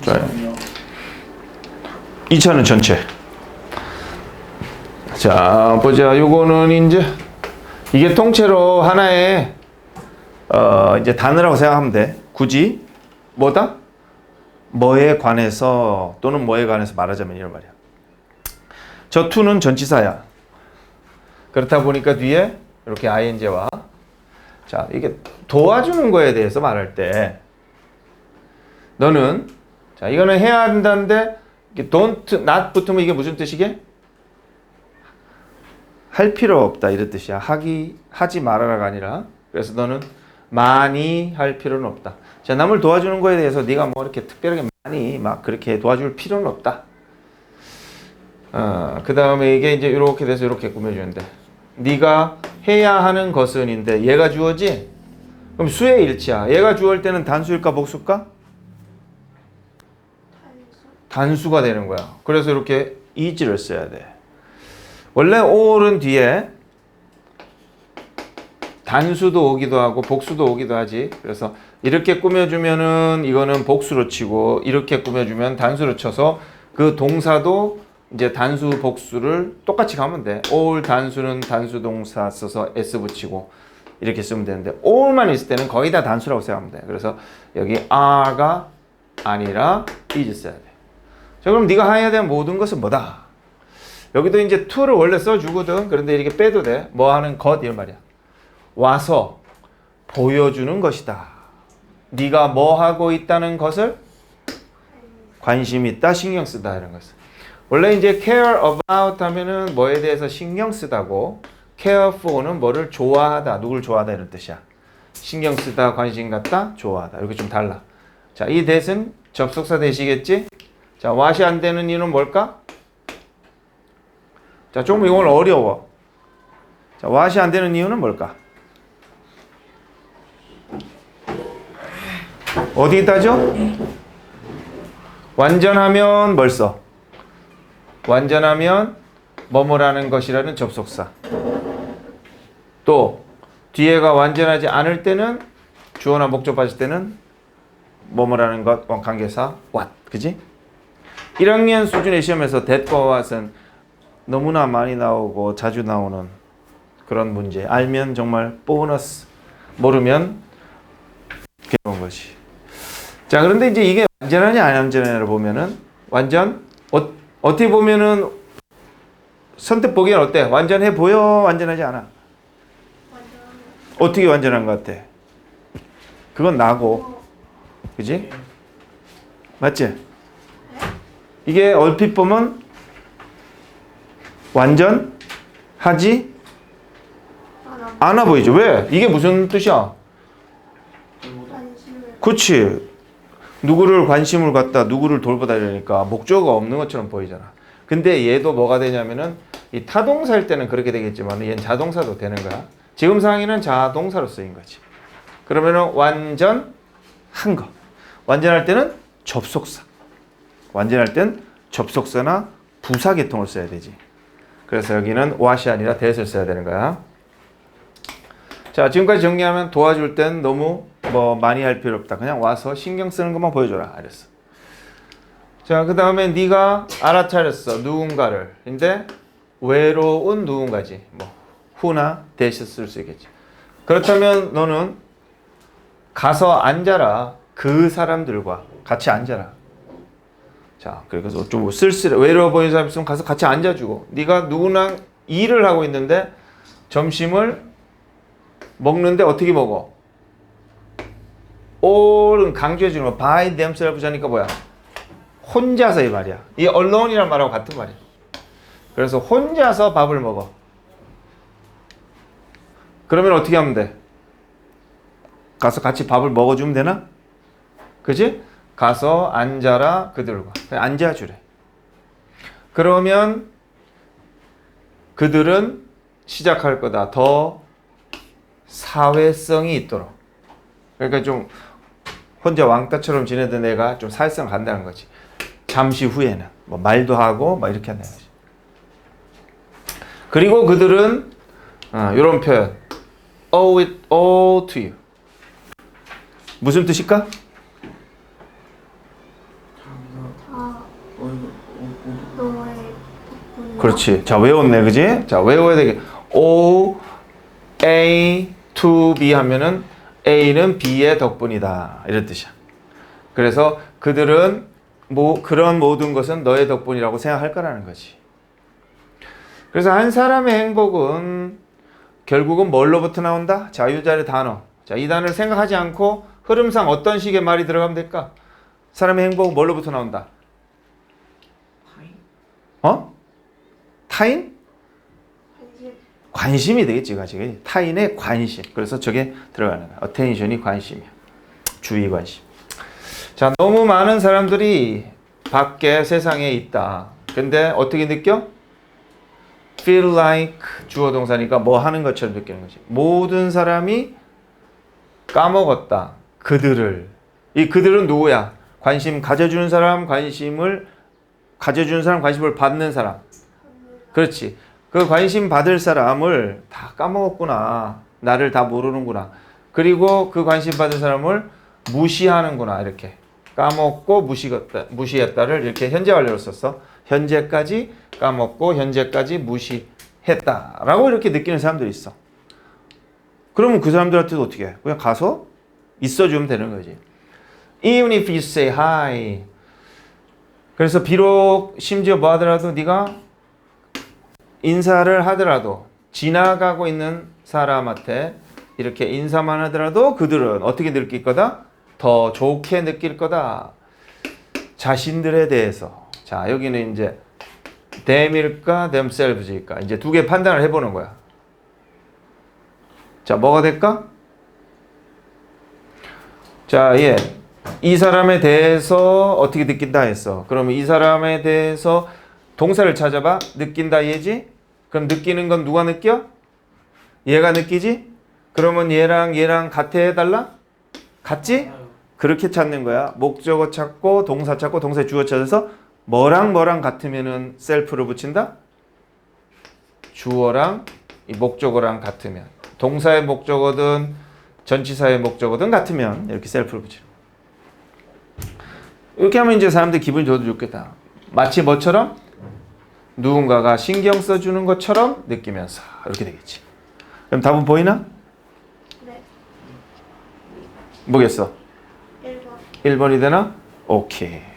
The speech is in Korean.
자, 2차는 전체. 자, 보자. 요거는 이제 이게 통째로 하나의 어, 이제 단어라고 생각하면 돼. 굳이 뭐다? 뭐에 관해서 또는 뭐에 관해서 말하자면 이런 말이야. 저 to는 전치사야. 그렇다 보니까 뒤에 이렇게 ing와 자, 이게 도와주는 거에 대해서 말할 때 너는 자, 이거는 해야 한다는데 don't not 붙으면 이게 무슨 뜻이게? 할 필요 없다 이런 뜻이야. 하기 하지 말아라가 아니라 그래서 너는 많이 할 필요는 없다. 자, 남을 도와주는 거에 대해서 네가 뭐 이렇게 특별하게 많이 막 그렇게 도와줄 필요는 없다. 어, 그 다음에 이게 이제 이렇게 돼서 이렇게 꾸며주는데 네가 해야 하는 것은인데 얘가 주어지? 그럼 수의 일치야. 얘가 주어일 때는 단수일까 복수일까? 단수가 되는 거야. 그래서 이렇게 is를 써야 돼. 원래 all은 뒤에 단수도 오기도 하고 복수도 오기도 하지. 그래서 이렇게 꾸며주면은 이거는 복수로 치고 이렇게 꾸며주면 단수로 쳐서 그 동사도 이제 단수 복수를 똑같이 가면 돼. all 단수는 단수 동사 써서 s 붙이고 이렇게 쓰면 되는데 all만 있을 때는 거의 다 단수라고 생각하면 돼. 그래서 여기 are가 아니라 is 써야 돼. 자 그럼 네가 해야 되는 모든 것은 뭐다? 여기도 이제 to를 원래 써주거든. 그런데 이렇게 빼도 돼. 뭐 하는 것 이런 말이야. 와서 보여주는 것이다. 네가 뭐 하고 있다는 것을 관심 있다, 신경 쓰다 이런 것을. 원래 이제 care about 하면은 뭐에 대해서 신경 쓰다고 care for는 뭐를 좋아하다, 누굴 좋아하다 이런 뜻이야. 신경 쓰다, 관심 갖다, 좋아하다. 이렇게 좀 달라. 자, 이 대신 접속사 되시겠지? 자, what이 안 되는 이유는 뭘까? 자, 좀 이건 어려워. 자, what이 안 되는 이유는 뭘까? 어디 따죠? 완전하면 뭘 써? 완전하면 뭐뭐라는 것이라는 접속사. 또 뒤에가 완전하지 않을 때는 주어나 목적 빠질 때는 뭐뭐라는 것 관계사 what 그지? 1학년 수준의 시험에서 that과 what은 너무나 많이 나오고 자주 나오는 그런 문제. 알면 정말 보너스. 모르면 괴로운 거지. 자, 그런데 이제 이게 완전하냐 안 완전하냐를 보면은 완전 어, 어떻게 보면은 선택 보기엔 어때? 완전해 보여? 완전하지 않아? 어떻게 완전한 것 같아? 그건 나고, 그지? 맞지? 이게 얼핏 보면 완전 하지 않아 보이죠? 왜? 이게 무슨 뜻이야? 그치. 누구를 관심을 갖다 누구를 돌보다 이러니까 목적어가 없는 것처럼 보이잖아. 근데 얘도 뭐가 되냐면은 이 타동사일 때는 그렇게 되겠지만 얘는 자동사도 되는 거야. 지금 상황에는 자동사로 쓰인 거지. 그러면은 완전 한 거. 완전할 때는 접속사. 완전할 땐 접속사나 부사 계통을 써야 되지. 그래서 여기는 what이 아니라 that을 써야 되는 거야. 자, 지금까지 정리하면 도와줄 땐 너무 뭐 많이 할 필요 없다. 그냥 와서 신경 쓰는 것만 보여줘라. 알았어. 자, 그 다음에 네가 알아차렸어. 누군가를. 근데 외로운 누군가지. 뭐 후나 대시 쓸수 있겠지. 그렇다면 너는 가서 앉아라. 그 사람들과 같이 앉아라. 자, 그래서 좀 쓸쓸해. 외로워 보이는 사람 있으면 가서 같이 앉아주고. 네가 누구랑 일을 하고 있는데 점심을 먹는데 어떻게 먹어? all은 강조해주는 거 by themselves 하니까 뭐야? 혼자서 이 말이야. 이 alonei란 말하고 같은 말이야. 그래서 혼자서 밥을 먹어. 그러면 어떻게 하면 돼? 가서 같이 밥을 먹어주면 되나? 그지? 가서 앉아라 그들과 앉아주래. 그러면 그들은 시작할 거다. 더 사회성이 있도록. 그러니까 좀 혼자 왕따처럼 지내던 애가 좀 사회성 간다는 거지. 잠시 후에는 뭐 말도 하고 막 이렇게 한다는 거지. 그리고 그들은 어, 이런 표현 owe it all to you. 무슨 뜻일까? 그렇지. 자, 외웠네. 그지? 자, 외워야 되게. O, A, to B 하면은 A는 B의 덕분이다. 이런 뜻이야. 그래서 그들은 뭐 그런 모든 것은 너의 덕분이라고 생각할 거라는 거지. 그래서 한 사람의 행복은 결국은 뭘로부터 나온다? 자유자의 단어. 자, 이 단어를 생각하지 않고 흐름상 어떤 식의 말이 들어가면 될까? 사람의 행복은 뭘로부터 나온다? 어? 타인? 관심 관심 이 되겠지, 가지. 타인의 관심. 그래서 저게 들어가는 거야. attention이 관심이야. 주의 관심. 자, 너무 많은 사람들이 밖에 세상에 있다. 근데 어떻게 느껴? feel like 주어 동사니까 뭐 하는 것처럼 느끼는 거지. 모든 사람이 까먹었다. 그들을. 이 그들은 누구야? 관심 가져주는 사람, 관심을 가져주는 사람, 관심을 받는 사람. 그렇지. 그 관심 받을 사람을 다 까먹었구나. 나를 다 모르는구나. 그리고 그 관심 받은 사람을 무시하는구나. 이렇게. 까먹고 무시했다, 무시했다를 이렇게 현재 완료로 썼어. 현재까지 까먹고 현재까지 무시했다라고 이렇게 느끼는 사람들이 있어. 그러면 그 사람들한테도 어떻게 해? 그냥 가서 있어주면 되는 거지. Even if you say hi. 그래서 비록 심지어 뭐 하더라도 네가 인사를 하더라도 지나가고 있는 사람한테 이렇게 인사만 하더라도 그들은 어떻게 느낄 거다? 더 좋게 느낄 거다. 자신들에 대해서. 자, 여기는 이제 them일까 themselves일까 이제 두 개 판단을 해보는 거야. 자, 뭐가 될까? 자, 예. 이 사람에 대해서 어떻게 느낀다 했어. 그러면 이 사람에 대해서 동사를 찾아봐. 느낀다 얘지? 그럼 느끼는 건 누가 느껴? 얘가 느끼지? 그러면 얘랑 얘랑 같아 해달라? 같지? 그렇게 찾는 거야. 목적어 찾고 동사 찾고 동사 주어 찾아서 뭐랑 뭐랑 같으면은 셀프를 붙인다? 주어랑 이 목적어랑 같으면 동사의 목적어든 전치사의 목적어든 같으면 이렇게 셀프를 붙이는. 이렇게 하면 이제 사람들 기분이 좋도 좋겠다. 마치 뭐처럼 누군가가 신경 써주는 것처럼 느끼면서 이렇게 되겠지. 그럼 답은 보이나? 네 뭐겠어? 1번 1번이 되나? 오케이.